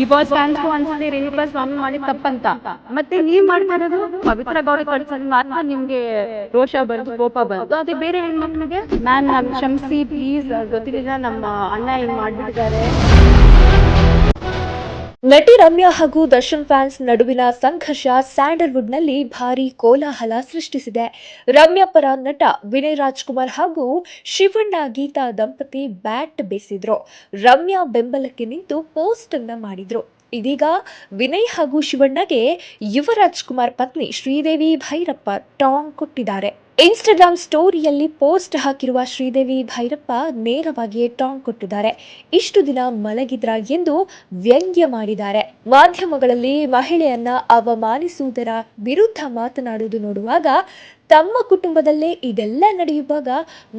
B boss ಅನ್ಸ್ತೀರಿ ರೇಣುಕಾ ಸ್ವಾಮಿ ಮಾಡಿದ ತಪ್ಪಂತ. ಮತ್ತೆ ನೀವ್ ಮಾಡ್ತಾ ಇರೋದು ಪವಿತ್ರ ಗೌರಿ ಕಳ್ಸೋದ್ ಮಾತ್ರ ನಿಮ್ಗೆ ರೋಷ ಬಂತು ಕೋಪ ಬಂತು ಅದೇ ಬೇರೆ ಹೆಣ್ಮಕ್ಳಿಗೆ? ಮ್ಯಾಮ್, ನಮ್ ಕ್ಷಮಿಸಿ ಪ್ಲೀಸ್ ಗೊತ್ತಿಲ್ಲ ನಮ್ಮ ಅಣ್ಣ ಹಿಂಗ್ ಮಾಡ್ಬಿಟ್ಟಿದ್ದಾರೆ. ನಟಿ ರಮ್ಯಾ ಹಾಗೂ ದರ್ಶನ್ ಫ್ಯಾನ್ಸ್ ನಡುವಿನ ಸಂಘರ್ಷ ಸ್ಯಾಂಡಲ್ವುಡ್ನಲ್ಲಿ ಭಾರಿ ಕೋಲಾಹಲ ಸೃಷ್ಟಿಸಿದೆ. ರಮ್ಯಾ ಪರ ನಟ ವಿನಯ್ ರಾಜ್ಕುಮಾರ್ ಹಾಗೂ ಶಿವಣ್ಣ ಗೀತಾ ದಂಪತಿ ಬ್ಯಾಟ್ ಬೇಸಿದ್ರು. ರಮ್ಯಾ ಬೆಂಬಲಕ್ಕೆ ನಿಂತು ಪೋಸ್ಟ್ ಅನ್ನ ಮಾಡಿದ್ರು. ಇದೀಗ ವಿನಯ್ ಹಾಗೂ ಶಿವಣ್ಣಗೆ ಯುವರಾಜ್ ಕುಮಾರ್ ಪತ್ನಿ ಶ್ರೀದೇವಿ ಭೈರಪ್ಪ ಟಾಂಗ್ ಕೊಟ್ಟಿದ್ದಾರೆ. ಇನ್ಸ್ಟಾಗ್ರಾಮ್ ಸ್ಟೋರಿಯಲ್ಲಿ ಪೋಸ್ಟ್ ಹಾಕಿರುವ ಶ್ರೀದೇವಿ ಭೈರಪ್ಪ ನೇರವಾಗಿಯೇ ಟಾಂಗ್ ಕೊಟ್ಟಿದ್ದಾರೆ. ಇಷ್ಟು ದಿನ ಮಲಗಿದ್ರ ಎಂದು ವ್ಯಂಗ್ಯ ಮಾಡಿದ್ದಾರೆ. ಮಾಧ್ಯಮಗಳಲ್ಲಿ ಮಹಿಳೆಯನ್ನ ಅವಮಾನಿಸುವುದರ ವಿರುದ್ಧ ಮಾತನಾಡುವುದು ನೋಡುವಾಗ ತಮ್ಮ ಕುಟುಂಬದಲ್ಲೇ ಇದೆಲ್ಲ ನಡೆಯುವಾಗ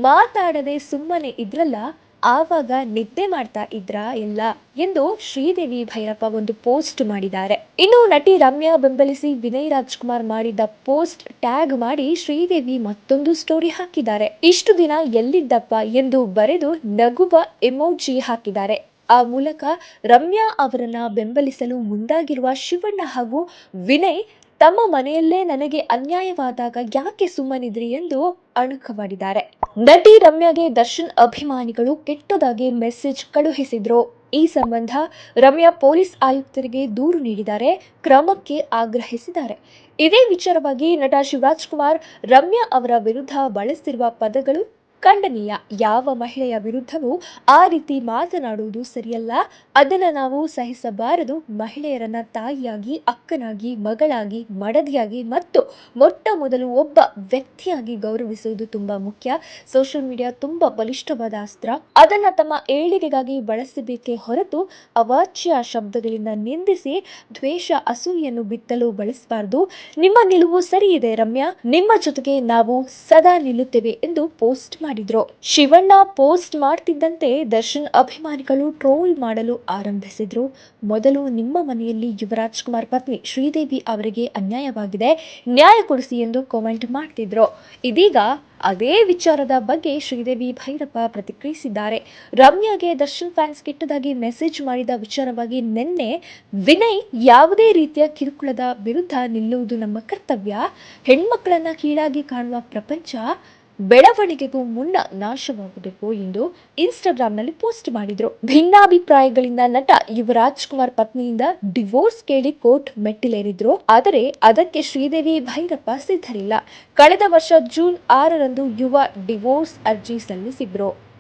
ಮಾತಾಡದೆ ಸುಮ್ಮನೆ ಇದ್ರಲ್ಲ ಆವಾಗ ನಿದ್ದೆ ಮಾಡ್ತಾ ಇದ್ರಾ ಇಲ್ಲ ಎಂದು ಶ್ರೀದೇವಿ ಭೈರಪ್ಪ ಒಂದು ಪೋಸ್ಟ್ ಮಾಡಿದ್ದಾರೆ. ಇನ್ನು ನಟಿ ರಮ್ಯಾ ಬೆಂಬಲಿಸಿ ವಿನಯ್ ರಾಜ್ಕುಮಾರ್ ಮಾಡಿದ ಪೋಸ್ಟ್ ಟ್ಯಾಗ್ ಮಾಡಿ ಶ್ರೀದೇವಿ ಮತ್ತೊಂದು ಸ್ಟೋರಿ ಹಾಕಿದ್ದಾರೆ. ಇಷ್ಟು ದಿನ ಎಲ್ಲಿದ್ದಪ್ಪ ಎಂದು ಬರೆದು ನಗುವ ಎಮೋಜಿ ಹಾಕಿದ್ದಾರೆ. ಆ ಮೂಲಕ ರಮ್ಯಾ ಅವರನ್ನ ಬೆಂಬಲಿಸಲು ಮುಂದಾಗಿರುವ ಶಿವಣ್ಣ ಹಾಗೂ ವಿನಯ್ ತಮ್ಮ ಮನೆಯಲ್ಲೇ ನನಗೆ ಅನ್ಯಾಯವಾದಾಗ ಯಾಕೆ ಸುಮ್ಮನಿದ್ರಿ ಎಂದು ಅಣುಕವಾಡಿದ್ದಾರೆ. ನಟಿ ರಮ್ಯಾಗೆ ದರ್ಶನ್ ಅಭಿಮಾನಿಗಳು ಕೆಟ್ಟದಾಗಿ ಮೆಸೇಜ್ ಕಳುಹಿಸಿದ್ರು. ಈ ಸಂಬಂಧ ರಮ್ಯಾ ಪೊಲೀಸ್ ಆಯುಕ್ತರಿಗೆ ದೂರು ನೀಡಿದ್ದಾರೆ, ಕ್ರಮಕ್ಕೆ ಆಗ್ರಹಿಸಿದ್ದಾರೆ. ಇದೇ ವಿಚಾರವಾಗಿ ನಟ ಶಿವರಾಜ್ ಕುಮಾರ್, ರಮ್ಯಾ ಅವರ ವಿರುದ್ಧ ಬಳಸಿರುವ ಪದಗಳು ಖಂಡನೀಯ. ಯಾವ ಮಹಿಳೆಯ ವಿರುದ್ಧವೂ ಆ ರೀತಿ ಮಾತನಾಡುವುದು ಸರಿಯಲ್ಲ. ಅದನ್ನು ನಾವು ಸಹಿಸಬಾರದು. ಮಹಿಳೆಯರನ್ನ ತಾಯಿಯಾಗಿ, ಅಕ್ಕನಾಗಿ, ಮಗಳಾಗಿ, ಮಡದಿಯಾಗಿ ಮತ್ತು ಮೊಟ್ಟ ಮೊದಲು ಒಬ್ಬ ವ್ಯಕ್ತಿಯಾಗಿ ಗೌರವಿಸುವುದು ತುಂಬಾ ಮುಖ್ಯ. ಸೋಷಿಯಲ್ ಮೀಡಿಯಾ ತುಂಬಾ ಬಲಿಷ್ಠವಾದ ಅಸ್ತ್ರ. ಅದನ್ನ ತಮ್ಮ ಏಳಿಗೆಗಾಗಿ ಬಳಸಬೇಕೇ ಹೊರತು ಅವಾಚ್ಯ ಶಬ್ದಗಳಿಂದ ನಿಂದಿಸಿ ದ್ವೇಷ ಅಸೂಯನ್ನು ಬಿತ್ತಲು ಬಳಸಬಾರದು. ನಿಮ್ಮ ನಿಲುವು ಸರಿ ರಮ್ಯಾ. ನಿಮ್ಮ ಜೊತೆಗೆ ನಾವು ಸದಾ ನಿಲ್ಲುತ್ತೇವೆ ಎಂದು ಪೋಸ್ಟ್ ಮಾಡಿದ್ರು? ಶಿವಣ್ಣ ಪೋಸ್ಟ್ ಮಾಡ್ತಿದ್ದಂತೆ ದರ್ಶನ್ ಅಭಿಮಾನಿಗಳು ಟ್ರೋಲ್ ಮಾಡಲು ಆರಂಭಿಸಿದ್ರು. ಮೊದಲು ನಿಮ್ಮ ಮನೆಯಲ್ಲಿ ಯುವರಾಜ್ ಕುಮಾರ್ ಪತ್ನಿ ಶ್ರೀದೇವಿ ಅವರಿಗೆ ಅನ್ಯಾಯವಾಗಿದೆ, ನ್ಯಾಯ ಕೊಡಿಸಿ ಎಂದು ಕಾಮೆಂಟ್ ಮಾಡ್ತಿದ್ರು. ಇದೀಗ ಅದೇ ವಿಚಾರದ ಬಗ್ಗೆ ಶ್ರೀದೇವಿ ಭೈರಪ್ಪ ಪ್ರತಿಕ್ರಿಯಿಸಿದ್ದಾರೆ. ರಮ್ಯಾಗೆ ದರ್ಶನ್ ಫ್ಯಾನ್ಸ್ ಕೆಟ್ಟದಾಗಿ ಮೆಸೇಜ್ ಮಾಡಿದ ವಿಚಾರವಾಗಿ ನಿನ್ನೆ ವಿನಯ್ ಯಾವುದೇ ರೀತಿಯ ಕಿರುಕುಳದ ವಿರುದ್ಧ ನಿಲ್ಲುವುದು ನಮ್ಮ ಕರ್ತವ್ಯ. ಹೆಣ್ಮಕ್ಕಳನ್ನ ಕೀಳಾಗಿ ಕಾಣುವ ಪ್ರಪಂಚ ಬೆಳವಣಿಗೆಗೂ ಮುನ್ನ ನಾಶವಾಗಬೇಕು ಎಂದು ಇನ್ಸ್ಟಾಗ್ರಾಮ್ನಲ್ಲಿ ಪೋಸ್ಟ್ ಮಾಡಿದ್ರು. ಭಿನ್ನಾಭಿಪ್ರಾಯಗಳಿಂದ ನಟ ಯುವರಾಜ್ ಕುಮಾರ್ ಪತ್ನಿಯಿಂದ ಡಿವೋರ್ಸ್ ಕೇಳಿ ಕೋರ್ಟ್ ಮೆಟ್ಟಿಲೇರಿದ್ರು. ಆದರೆ ಅದಕ್ಕೆ ಶ್ರೀದೇವಿ ಭೈರಪ್ಪ ಸಿದ್ಧರಿಲ್ಲ. ಕಳೆದ ವರ್ಷ ಜೂನ್ ಆರರಂದು ಯುವ ಡಿವೋರ್ಸ್ ಅರ್ಜಿ ಸಲ್ಲಿಸಿದ್ರು.